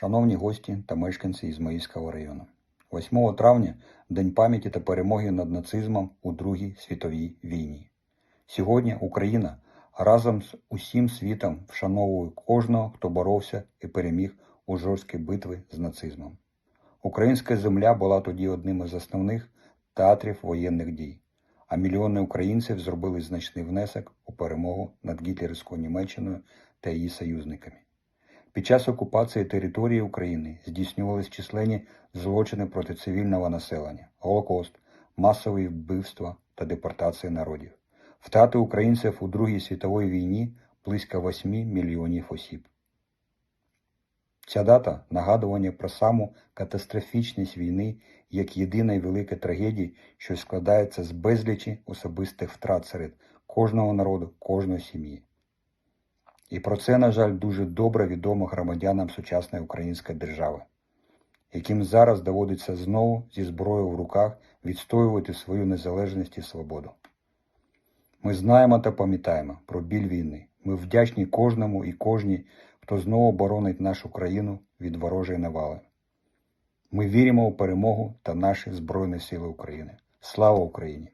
Шановні гості та мешканці Ізмаїльського району, 8 травня День пам'яті та перемоги над нацизмом у Другій світовій війні. Сьогодні Україна разом з усім світом вшановує кожного, хто боровся і переміг у жорсткі битви з нацизмом. Українська земля була тоді одним із основних театрів воєнних дій, а мільйони українців зробили значний внесок у перемогу над гітлерівською Німеччиною та її союзниками. Під час окупації території України здійснювались численні злочини проти цивільного населення, Голокост, масові вбивства та депортація народів. Втрати українців у Другій світовій війні близько 8 мільйонів осіб. Ця дата нагадування про саму катастрофічність війни як єдиної великої трагедії, що складається з безлічі особистих втрат серед кожного народу, кожної сім'ї. І про це, на жаль, дуже добре відомо громадянам сучасної української держави, яким зараз доводиться знову зі зброєю в руках відстоювати свою незалежність і свободу. Ми знаємо та пам'ятаємо про біль війни. Ми вдячні кожному і кожній, хто знову боронить нашу країну від ворожої навали. Ми віримо у перемогу та наші Збройні Сили України. Слава Україні!